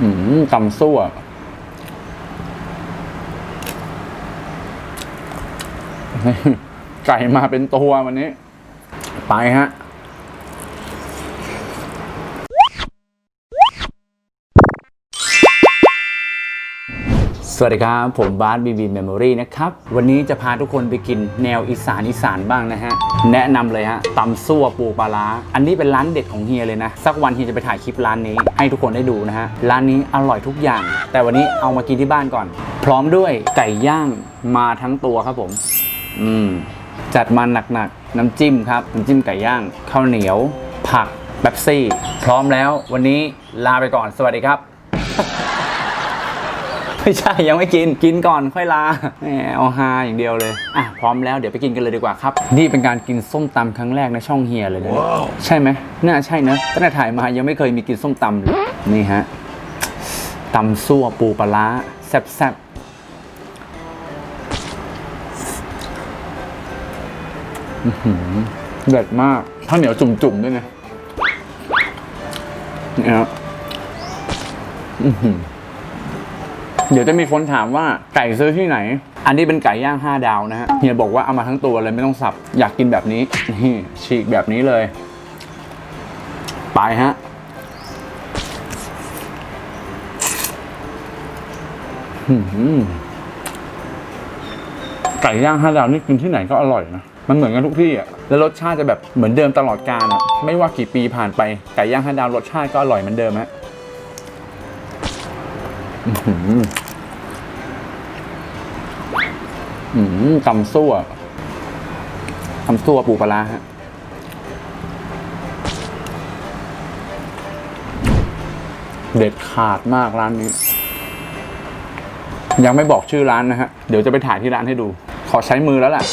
อืมตำซั่วไก่มาเป็นตัววันนี้ ไปฮะ สวัสดีครับ ผมบาสบีบีเมมโมรีนะครับ วันนี้จะพาทุกคนไปกินแนวอีสานอีสานบ้างนะฮะ แนะนำเลยฮะตำซั่วปูปลาร้าอันนี้เป็นร้านเด็ดของเฮียเลยนะ สักวันเฮียจะไปถ่ายคลิปร้านนี้ ให้ทุกคนได้ดูนะฮะ ร้านนี้อร่อยทุกอย่าง แต่วันนี้เอามากินที่บ้านก่อน พร้อมด้วยไก่ย่างมาทั้งตัวครับผม อืม จัดมาหนักๆน้ำจิ้มครับน้ำจิ้มไก่ย่างข้าวเหนียว ผักเป๊ปซี่ พร้อมแล้ว วันนี้ลาไปก่อน สวัสดีครับ ไม่ใช่ยังไม่กินกินก่อนค่อยลาแหมเอาฮาอย่างเดียวเลยอะพร้อมแล้วเดี๋ยวไปกินกันเลยดีกว่าครับ นี่เป็นการกินส้มตำครั้งแรกในช่องเฮียเลยนะใช่ไหมน่าใช่นะตั้งแต่ถ่ายมายังไม่เคยมีกินส้มตำเลยนี่ฮะตำซั่วปูปลาร้าแซ่บๆอื้อหือเด็ดมากข้าวเหนียวจุ่มๆด้วยนะนี่ฮะอื้อหือ เดี๋ยวจะมีคนถามว่าไก่ซื้อที่ไหน อันนี้เป็นไก่ย่าง 5 ดาวนะฮะเฮียบอกว่าเอามาทั้งตัวเลยไม่ต้องสับ อยากกินแบบนี้นี่ฉีกแบบนี้เลย ไปฮะไก่ย่าง5ดาวนี่กินที่ไหนก็อร่อยนะ มันเหมือนกันทุกที่อะ แล้วรสชาติจะแบบเหมือนเดิมตลอดกาลอะ ไม่ว่ากี่ปีผ่านไป ไก่ย่าง5ดาวรสชาติก็อร่อยเหมือนเดิมฮะ อืมตำซั่วตำซั่วปูปลาร้าฮะเด็ดขาดมากร้านนี้ ยังไม่บอกชื่อร้านนะฮะ เดี๋ยวจะไปถ่ายที่ร้านให้ดู ขอใช้มือแล้วแหละ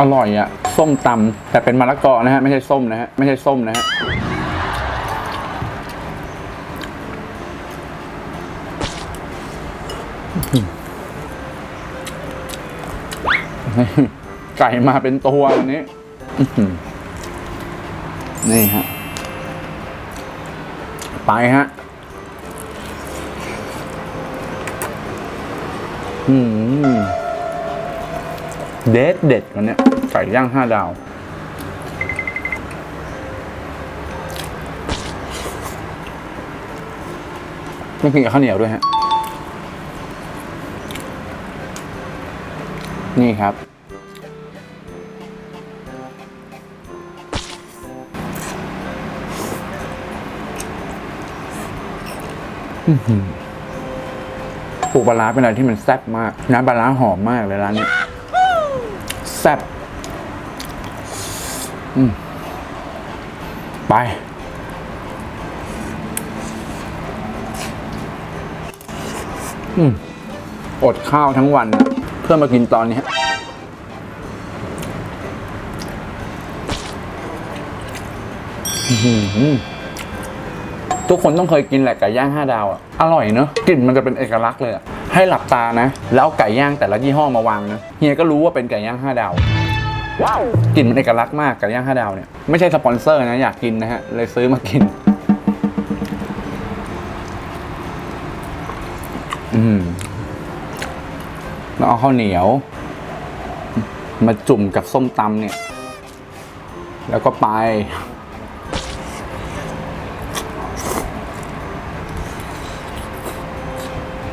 อร่อยอะส้มตำแต่เป็นมะละกอนะฮะ ไม่ใช่ส้มนะฮะ ไม่ใช่ส้มนะฮะ ไก่มาเป็นตัววันนี้ นี่ฮะ ไปฮะ อืม เด็ดเด็ดวันนี้ไก่ย่างห้าดาวไม่กินกับข้าวเหนียวด้วยฮะ นี่ครับ ปูปลาร้าเป็นอะไรที่มันแซ่บมาก น้ำปลาร้าหอมมากเลยร้านนี้แซ่บอืมไปอืมอดข้าวทั้งวันอะ เพื่อมากินตอนนี้ทุกคนต้องเคยกินแหละไก่ย่างห้าดาวอะอร่อยเนอะกลิ่นมันจะเป็นเอกลักษณ์เลยอะให้หลับตานะ แล้วไก่ย่างแต่ละยี่ห้อมาวางนะเฮียก็รู้ว่าเป็นไก่ย่างห้าดาวว้าวกลิ่นมันเอกลักษณ์มากไก่ย่างห้าดาวเนี่ยไม่ใช่สปอนเซอร์นะอยากกินนะฮะเลยซื้อมากิน อืม แล้วเอาข้าวเหนียว มาจุ่มกับส้มตำเนี่ย แล้วก็ไป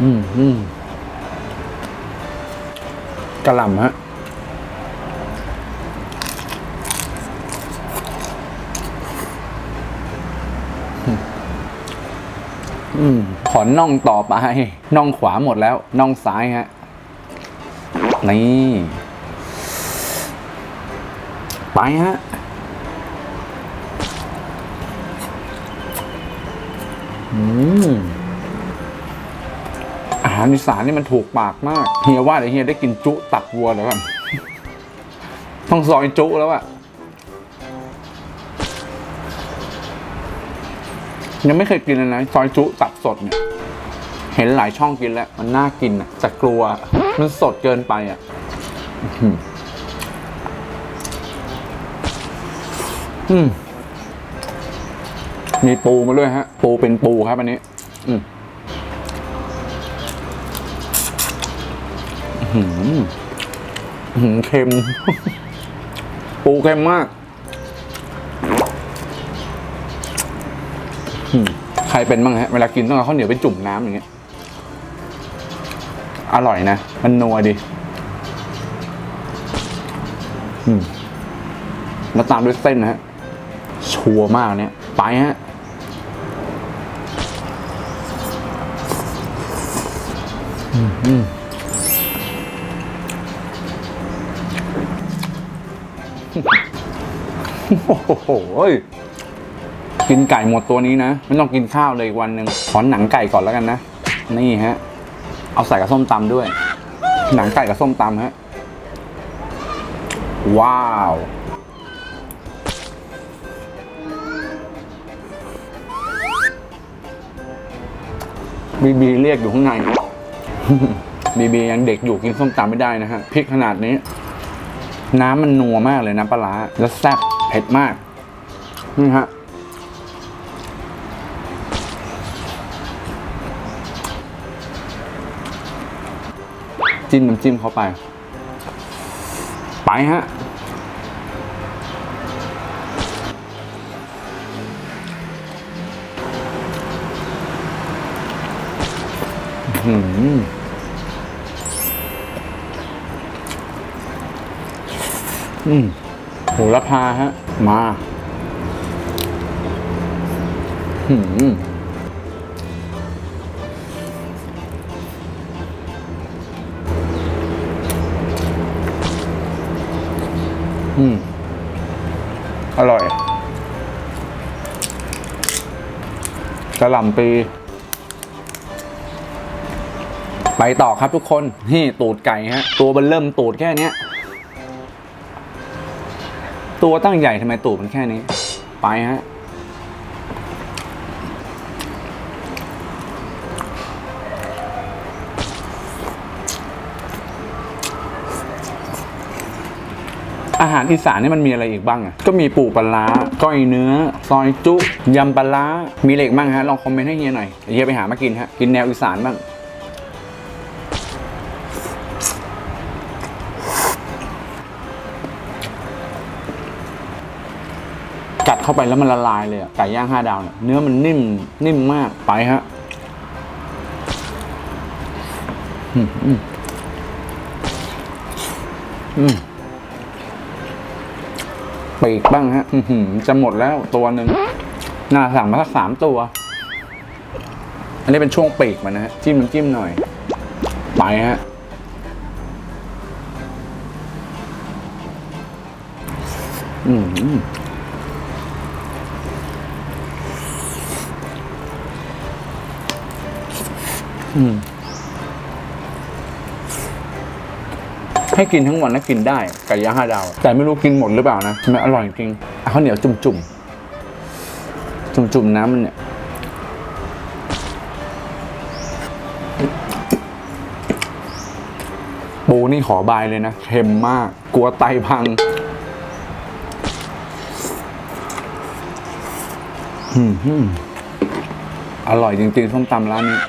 อืมอืมกระหล่ำฮะอืมขอน่องต่อไป น่องขวาหมดแล้ว น่องซ้ายฮะ นี่ไปฮะอืมอาหารอีสานนี่มันถูกปากมาก เฮียว่าเดี๋ยวเฮียได้กินจุตับวัวแล้วกันต้องซอยจุแล้วอะยังไม่เคยกินเลยนะซอยจุตับสดเนี่ย เห็นหลายช่องกินแล้ว มันน่ากินอะแต่กลัว มันสดเกินไปอะอืมมีปูมาด้วยฮะ ปูเป็นปูครับอันนี้ อืมหืมเค็ม ปูเค็มมากใครเป็นบ้างฮะ เวลากินต้องเอาข้าวเหนียวไปจุ่มน้ำอย่างเงี้ย อร่อยนะ มันนัวดีอืมแล้วตามด้วยเส้นนะฮะ ชัวร์มากเนี่ย ไปฮะอืมโอ้โหกินไก่หมดตัวนี้นะ ไม่ต้องกินข้าวเลยวันหนึ่งขอหนังไก่ก่อนแล้วกันนะ นี่ฮะ เอาใส่กับส้มตำด้วย หนังไก่กับส้มตำฮะ ว้าว บีบีเรียกอยู่ข้างใน บีบียังเด็กอยู่กินส้มตำไม่ได้นะฮะพริกขนาดนี้ น้ำมันนัวมากเลยนะปลาร้าแล้วแซ่บเผ็ดมาก นี่ฮะ จิ้มน้ำจิ้มเข้าไป ไปฮะ อืมอืมโหระพาฮะ มา อืม อืม อร่อยกระหล่ำปี ไปต่อครับทุกคน นี่ตูดไก่ฮะ ตัวมันเริ่มตูดแค่เนี้ยตัวตั้งใหญ่ทำไมตูดมันแค่นี้ ไปฮะ หารอีสานนี่มันมีอะไรอีกบ้างอะก็มีปูปลาร้าก้อยเนื้อ ซอยจุยำปลาร้ามีอะไรอีกบ้างฮะลองคอมเมนต์ให้เฮียหน่อยเฮียไปหามากินฮะกินแนวอีสานบ้างกัดเข้าไปแล้วมันละลายเลยไก่ย่างห้าดาวเนี่ยเนื้อมันนิ่มนิ่มมากไปฮะอืมอืมอืม ปีกบ้างฮะอืจะหมดแล้วตัวหนึ่งน่าสั่งมาสักสามตัว อันนี้เป็นช่วงปีกมันนะฮะจิ้มน้ำจิ้มหน่อย ไปฮะอืมอืม อืม ให้กินทั้งวันนะกินได้ไก่ย่างห้าดาว แต่ไม่รู้กินหมดหรือเปล่านะมันอร่อยจริงข้าวเหนียวจุ่มจุ่มจุ่มจุ่มๆน้ำมันเนี่ยปูนี่ขอบายเลยนะเค็มมาก กลัวไตพังอืมอืมอร่อยจริงๆส้มตำร้านนี้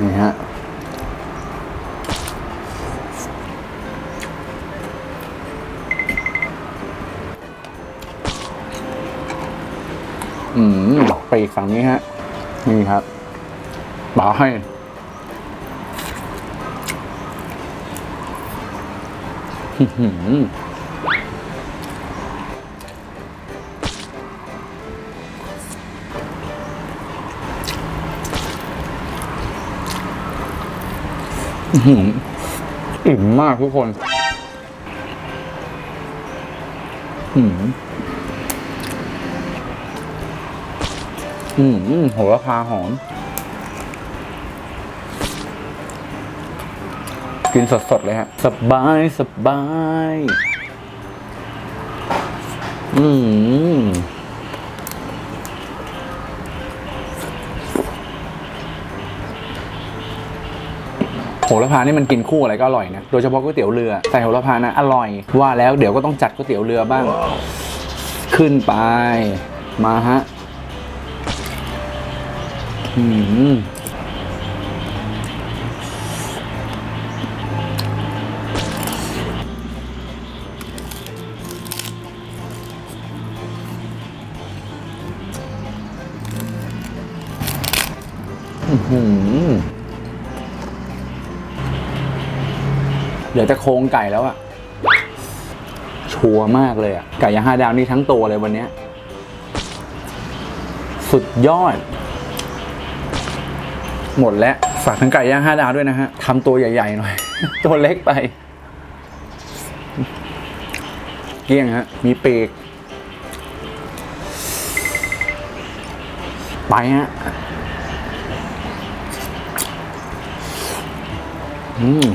นี่ฮะ อืมไปอีกฝั่งนี้ฮะ นี่ครับบาให้อื้อหืออื้อหืออิ่มมากทุกคน อืม อืมอืมโหระพาหอม กินสดๆเลยฮะ สบายสบาย อืมโหระพานี่มันกินคู่อะไรก็อร่อยนะ โดยเฉพาะก๋วยเตี๋ยวเรือ ใส่โหระพานะ อร่อย ว่าแล้วเดี๋ยวก็ต้องจัดก๋วยเตี๋ยวเรือบ้าง ขึ้นไป มาฮะ อืมอื้อหือเดี๋ยวจะโครงไก่แล้วอะชัวร์มากเลยอะไก่ย่างห้าดาวนี่ทั้งตัวเลยวันนี้ สุดยอด หมดแล้วฝากทั้งไก่ย่างห้าดาวด้วยนะฮะทำตัวใหญ่ๆหน่อย ตัวเล็กไป เกลี้ยงฮะ มีเปกไปฮะอืม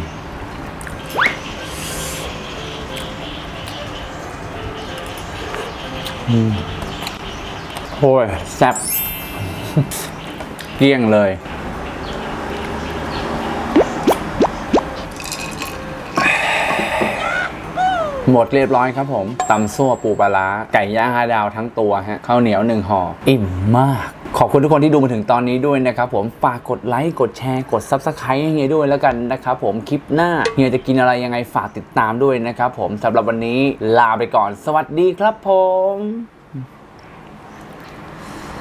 โอ้ยแซ่บเกลี้ยงเลย หมดเรียบร้อยครับผมตำซั่วปูปลาร้าไก่ย่างห้าดาวทั้งตัวฮะข้าวเหนียวหนึ่งห่ออิ่มมาก ขอบคุณทุกคนที่ดูมาถึงตอนนี้ด้วยนะครับผมฝากกดไลค์กดแชร์กด Subscribe ให้เฮียด้วยแล้วกันนะครับผมคลิปหน้าเฮียจะกินอะไรยังไงฝากติดตามด้วยนะครับผมสำหรับวันนี้ลาไปก่อน สวัสดีครับผม